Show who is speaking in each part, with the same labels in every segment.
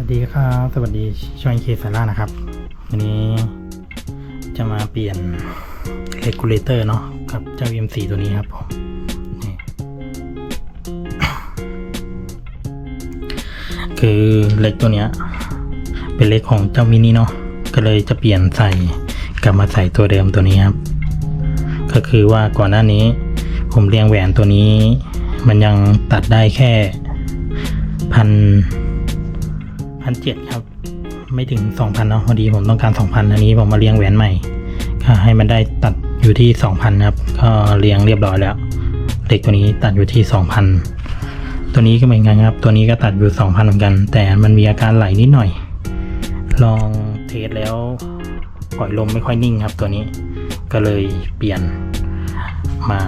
Speaker 1: วัสดีครับ สวัสดีช่องเคสาร่านะครับ วันนี้จะมาเปลี่ยนเ e กูลเลเตอร์เนาะกับเจ้า M4 ตัวนี้ครับผมนี่คือเล็กตัวเนี้ย เป็นเล็กของเจ้ามินิเนาะก็เลยจะเปลี่ยนใส่กลับมาใส่ตัวเดิมตัวนี้ครับ ก็คือว่าก่อนหน้านี้ ผมเรียงแหวนตัวนี้ มันยังตัดได้แค่พัน พันเจ็ดครับ ไม่ถึงสองพันเนาะพอดีผมต้องการสองพันอันนี้ผมมาเรียงแหวนใหม่ก็ให้มันได้ตัดอยู่ที่สองพันครับ ก็เรียงเรียบร้อยแล้วเหล็กตัวนี้ตัดอยู่ที่สองพันตัวนี้ก็เหมือนกันครับ ตัวนี้ก็ตัดอยู่สองพันเหมือนกัน แต่มันมีอาการไหลนิดหน่อย ลองเทสแล้วปล่อยลมไม่ค่อยนิ่งครับ ตัวนี้ก็เลยเปลี่ยนมา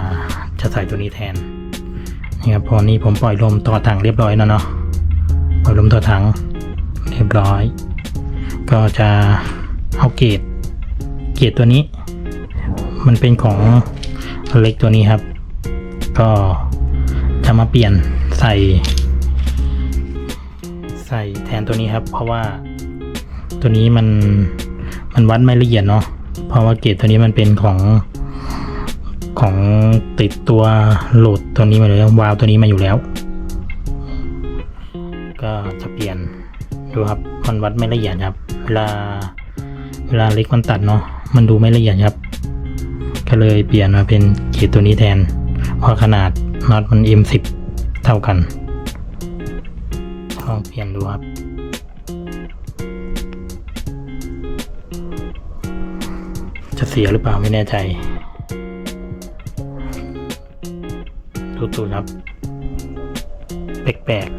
Speaker 1: จะใส่ตัวนี้แทนนี่ครับพอนี้ผมปล่อยลมต่อถังเรียบร้อยแล้วเนาะปล่อยลมต่อถัง รียบร้อย ก็จะเอาเกรดเกรดตัวนี้ มันเป็นของเล็กตัวนี้ครับ ก็จะมาเปลี่ยนใส่ ใส่แทนตัวนี้ครับ เพราะว่าตัวนี้มันมันวัดไม่ละเอียดเนาะเพราะว่าเกรดตัวนี้มันเป็นของของติดตัวโหลดตัวนี้มาเลยวาล์วตัวนี้มาอยู่แล้ว ก็จะเปลี่ยน ดูครับมันวัดไม่ละเอียดครับ เวลาเวลาเล็กมันตัดเนาะมันดูไม่ละเอียดครับ ก็เลยเปลี่ยนมาเป็นเกียร์ตัวนี้แทนเพราะขนาดน็อตมัน M10 เท่ากันลองเปลี่ยนดูครับจะเสียหรือเปล่าไม่แน่ใจ ดูตูดครับ แปลกๆ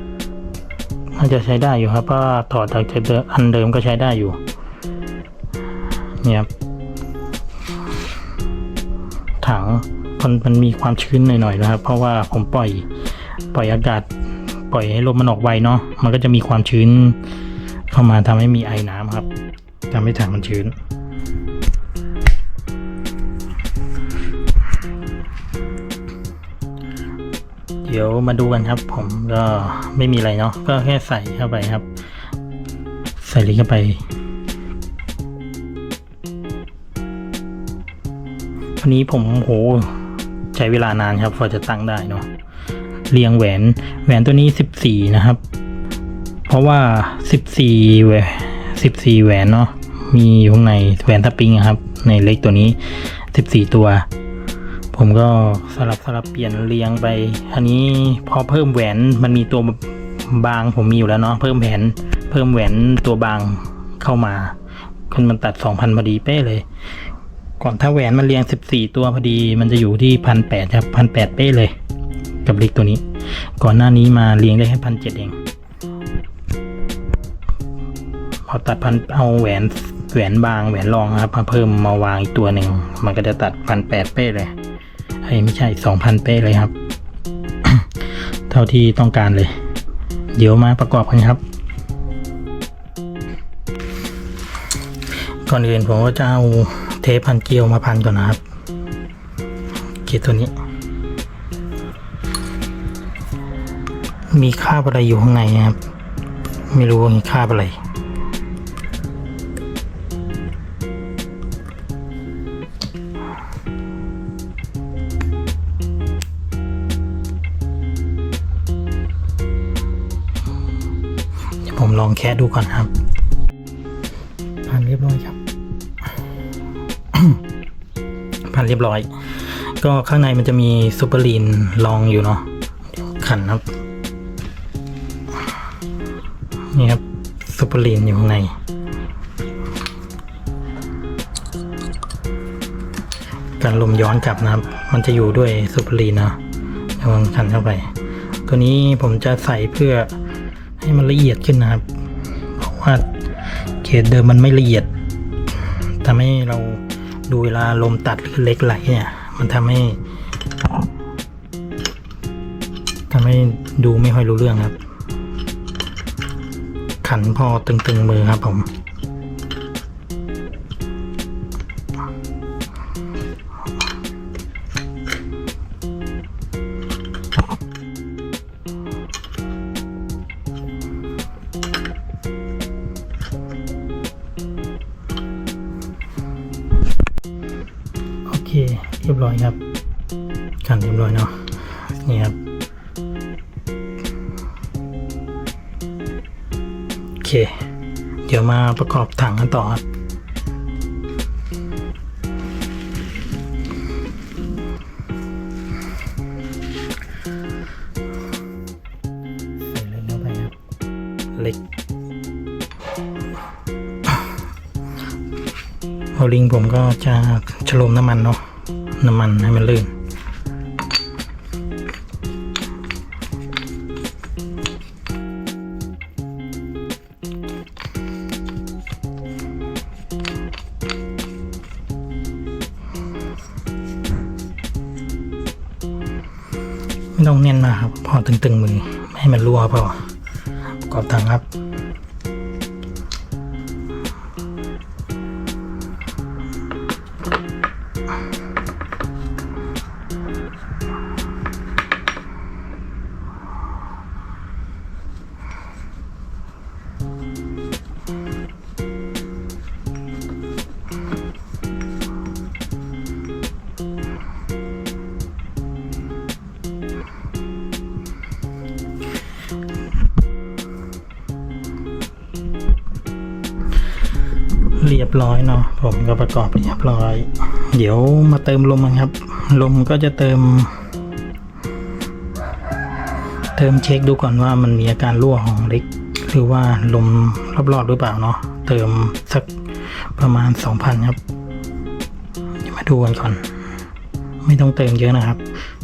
Speaker 1: น่าจะใช้ได้อยู่ครับเพราะว่าถอจากเดิมอันเดิมก็ใช้ได้อยู่ เนี่ยครับถังมันมันมีความชื้นหน่อยๆนะครับ เพราะว่าผมปล่อยปล่อยอากาศ ปล่อยให้ลมมันออกไวเนาะมันก็จะมีความชื้น เข้ามาทำให้มีไอน้ำครับทำให้ถังมันชื้น เดี๋ยวมาดูกันครับ ผมก็ไม่มีอะไรเนาะก็แค่ใส่เข้าไปครับ ใส่ลิงก์เข้าไป วันนี้ผมโหใช้เวลานานครับพอจะตั้งได้เนาะเรียงแหวนแหวนตัวนี้สิบสี่นะครับ เพราะว่าสิบสี่แหวนสิบสี่แหวนเนาะมีอยู่ข้างในแหวนทับปิงครับ ในเล็กตัวนี้สิบสี่ตัว ผมก็สลับสลับเปลี่ยนเรียงไป อันนี้พอเพิ่มแหวนมันมีตัวบางผมมีอยู่แล้วเนาะเพิ่มแหวนเพิ่มแหวนตัวบางเข้ามาขึ้นมันตัดสองพันพอดีเป๊ะเลย ก่อนถ้าแหวนมันเรียงสิบสี่ตัวพอดี มันจะอยู่ที่พันแปดครับพันแปดเป๊ะเลย กับเล็กตัวนี้ ก่อนหน้านี้มาเรียงได้แค่พันเจ็ดเอง พอตัดพันเอาแหวนแหวนบางแหวนรองครับมาเพิ่มมาวางอีกตัวหนึ่ง มันก็จะตัดพันแปดเป๊ะเลย ไม่ใช่สองพันเป๊ะเลยครับ เท่าที่ต้องการเลย เดี๋ยวมาประกอบกันครับ ก่อนอื่นผมก็จะเอาเทปพันเกลียวมาพันก่อนนะครับเกลียวตัวนี้ มีคาบอะไรอยู่ข้างในนะครับ ไม่รู้ว่ามีคาบอะไร แคะดูก่อนครับผ่านเรียบร้อยครับผ่านเรียบร้อย ก็ข้างในมันจะมีซูเปอร์ลีนรองอยู่เนาะขันครับนี่ครับซูเปอร์ลีนอยู่ข้างในการลมย้อนกลับนะครับ มันจะอยู่ด้วยซูเปอร์ลีนนะเดี๋ยวผมขันเข้าไป ตัวนี้ผมจะใส่เพื่อให้มันละเอียดขึ้นนะครับ ว่าเกรดเดิมมันไม่ละเอียดทำให้เราดูเวลาลมตัดหรือเล็กไหลเนี่ย มันทำให้ทำให้ดูไม่ค่อยรู้เรื่องครับ ขันพอตึงๆมือครับผม รียบร้อยครับกันเรียบร้อยเนาะนี่ครับโอเค เดี๋ยวมาประกอบถังกันต่อครับใส่เล็กเข้าไปครับเล็กโอลิงผมก็จะฉโลมน้ำมันเนาะ น้ำมันให้มันลื่นไม่ต้องแน่นมากครับ พอตึงๆมือ ให้มันรั่วพอประกอบถังครับ ยบร้อยเนาะผมก็ประกอบเรียบร้อย เดี๋ยวมาเติมลมกันครับ ลมก็จะเติม เติมเช็คดูก่อนว่ามันมีอาการรั่วของเล็กหรือว่าลมรอบๆหรือเปล่าเนาะเติมสักประมาณ 2,000 ครับมาดูกันก่อน ไม่ต้องเติมเยอะนะครับ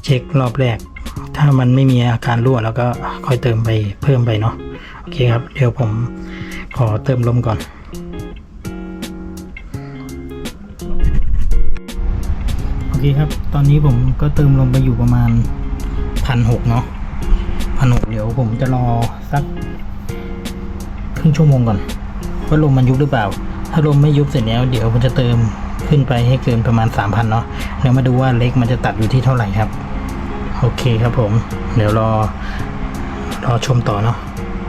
Speaker 1: เช็ครอบแรก ถ้ามันไม่มีอาการรั่วแล้วก็ค่อยเติมไปเพิ่มไปเนาะโอเคครับ เดี๋ยวผมขอเติมลมก่อน อเคครับ ตอนนี้ผมก็เติมลงไปอยู่ประมาณพันหกเนาะพันหกเดี๋ยวผมจะรอสักครึ่งชั่วโมงก่อนว่าลมมันยุบหรือเปล่า ถ้าลมไม่ยุบเสร็จแล้ว เดี๋ยวผมจะเติมขึ้นไปให้เกินประมาณสามพันเนาะแล้วมาดูว่าเล็กมันจะตัดอยู่ที่เท่าไหร่ครับ โอเคครับผม เดี๋ยวรอรอชมต่อเนาะ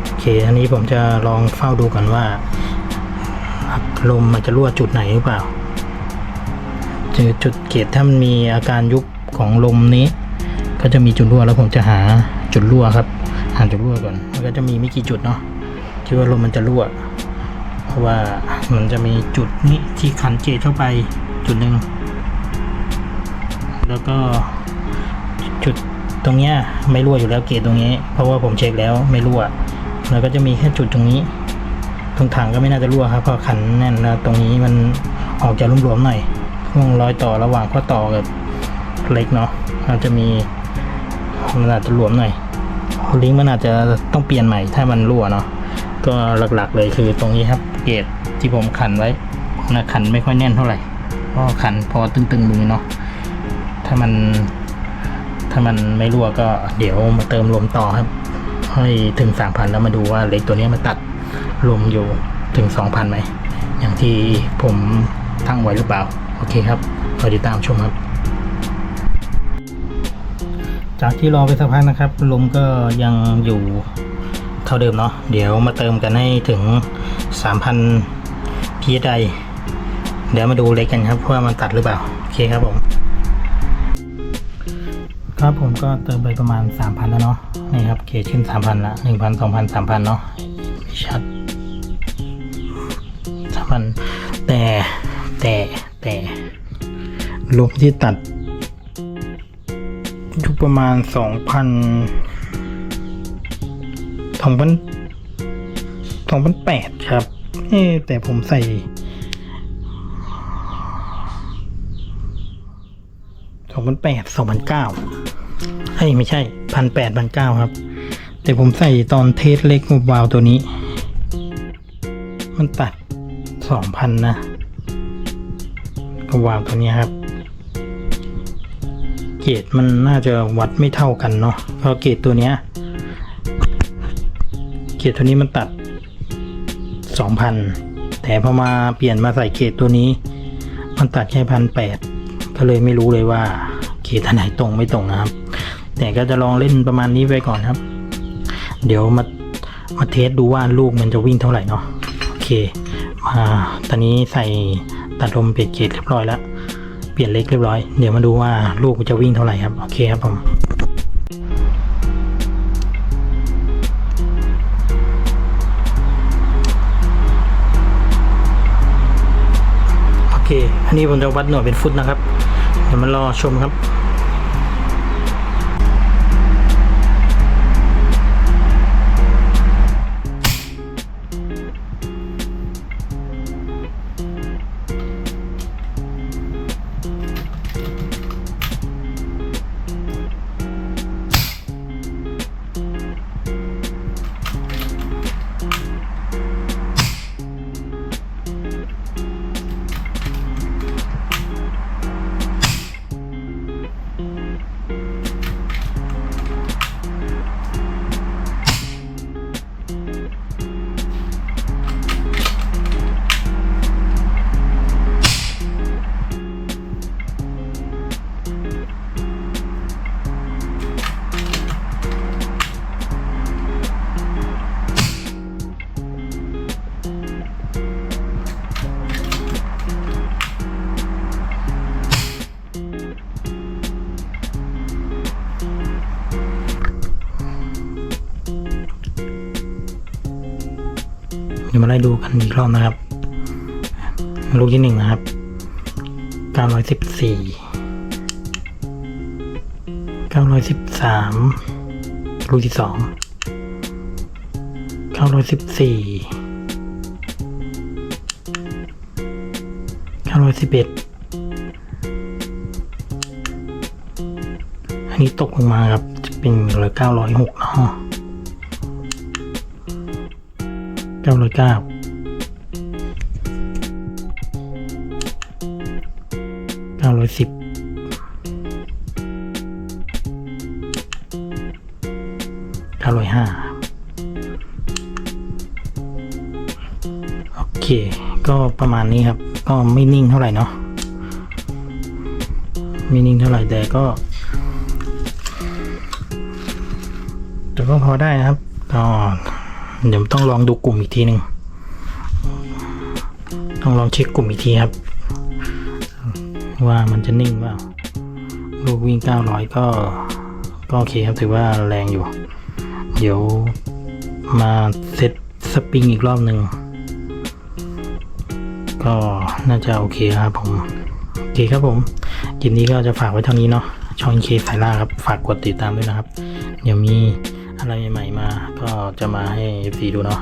Speaker 1: โอเค อันนี้ผมจะลองเฝ้าดูก่อนว่าลมมันจะรั่วจุดไหนหรือเปล่า เจอจุดเกตถ้ามันมีอาการยุบของลมนี้ ก็จะมีจุดรั่วแล้วผมจะหาจุดรั่วครับหาจุดรั่วก่อนมันก็จะมีไม่กี่จุดเนาะที่ว่าลมมันจะรั่ว เพราะว่ามันจะมีจุดนี้ที่ขันเกตเข้าไปจุดหนึ่งแล้วก็จุดตรงเนี้ยไม่รั่วอยู่แล้วเกตตรงนี้ เพราะว่าผมเช็คแล้วไม่รั่วแล้วก็จะมีแค่จุดตรงนี้ ตรงถังก็ไม่น่าจะรั่วครับเพราะขันแน่นแล้วตรงนี้มันออกจะหลวมๆหน่อย ช่วงรอยต่อระหว่างข้อต่อกับเล็กเนาะอาจจะมีมันอาจจะหลวมหน่อยลิงก์มันอาจจะต้องเปลี่ยนใหม่ถ้ามันรั่วเนาะก็หลักๆเลยคือตรงนี้ครับเกจที่ผมขันไว้นะขันไม่ค่อยแน่นเท่าไหร่เพราะขันพอตึงๆมือเนาะถ้ามันถ้ามันไม่รั่วก็เดี๋ยวมาเติมลมต่อครับให้ถึงสามพันแล้วมาดูว่าเล็กตัวนี้มันตัดลมอยู่ถึงสองพันไหมอย่างที่ผมตั้งไว้หรือเปล่า โอเคครับรอติดตามชมครับ จากที่รอไปสักพักนะครับ ลมก็ยังอยู่เท่าเดิมเนาะเดี๋ยวมาเติมกันให้ถึง 3,000 psi เดี๋ยวมาดูเล็กกันครับว่ามันตัดหรือเปล่า โอเคครับผม ครับผมก็เติมไปประมาณ 3,000 แล้วเนาะนี่ครับเกจขึ้น 3,000 ละ 1,000 2,000 3,000 เนาะไม่ชัด3,000แต่แต่ แต่ลมที่ตัดอยู่ประมาณ2,000 2,000 2,008ครับเอ๊แต่ผมใส่ สองพันแปดสองพันเก้าเฮ้ไม่ใช่พันแปดพันเก้าครับ แต่ผมใส่ตอนเทสเล็กมูบาวตัวนี้ มันตัดสองพันนะ กวาวตัวนี้ครับ เกรดมันน่าจะวัดไม่เท่ากันเนาะเพราะเกรดตัวเนี้ยเกรดตัวนี้มันตัดสองพันแต่พอมาเปลี่ยนมาใส่เกรดตัวนี้ มันตัดแค่พันแปดก็เลยไม่รู้เลยว่าเขตอันไหนตรงไม่ตรงนะครับ แต่ก็จะลองเล่นประมาณนี้ไปก่อนครับ เดี๋ยวมามาเทสดูว่าลูกมันจะวิ่งเท่าไหร่เนาะ เคมาตอนนี้ใส่ตัดลมเปลี่ยนเกตเรียบร้อยแล้วเปลี่ยนเล็กเรียบร้อย เดี๋ยวมาดูว่าลูกมันจะวิ่งเท่าไหร่ครับ โอเคครับผมโอเค อันนี้ผมจะวัดหน่วยเป็นฟุตนะครับ เดี๋ยวมารอชมครับ ดี๋ยวมาไล่ดูกันอีกรอบนะครับ ลูกที่หนึ่งนะครับเก้าร้อยสิบสี่เก้าร้อยสิบสามลูกที่สองเก้าร้อยสิบสี่เก้าร้อยสิบเอ็ดอันนี้ตกลงมาครับ จะเป็นเหลือเก้าร้อยหกเนาะ ก้าร้อยเก้าเก้าร้อยสิบเก้าร้อยห้าโอเค ก็ประมาณนี้ครับ ก็ไม่นิ่งเท่าไหร่เนาะไม่นิ่งเท่าไหร่แต่ก็แต่ก็พอได้นะครับก็ เดี๋ยวต้องลองดูกลุ่มอีกทีหนึ่งต้องลองเช็คกลุ่มอีกทีครับ ว่ามันจะนิ่งเปล่าลูกวิ่ง 900 ก็ ก็โอเคครับถือว่าแรงอยู่ เดี๋ยวมาเซตสปริงอีกรอบหนึ่งก็น่าจะโอเคครับผม โอเคครับผมคลิปนี้ก็จะฝากไว้เท่านี้เนาะช่องเคสายล่าครับ ฝากกดติดตามด้วยนะครับ เดี๋ยวมี อะไรใหม่ๆมาก็จะมาให้ FC ดูเนาะ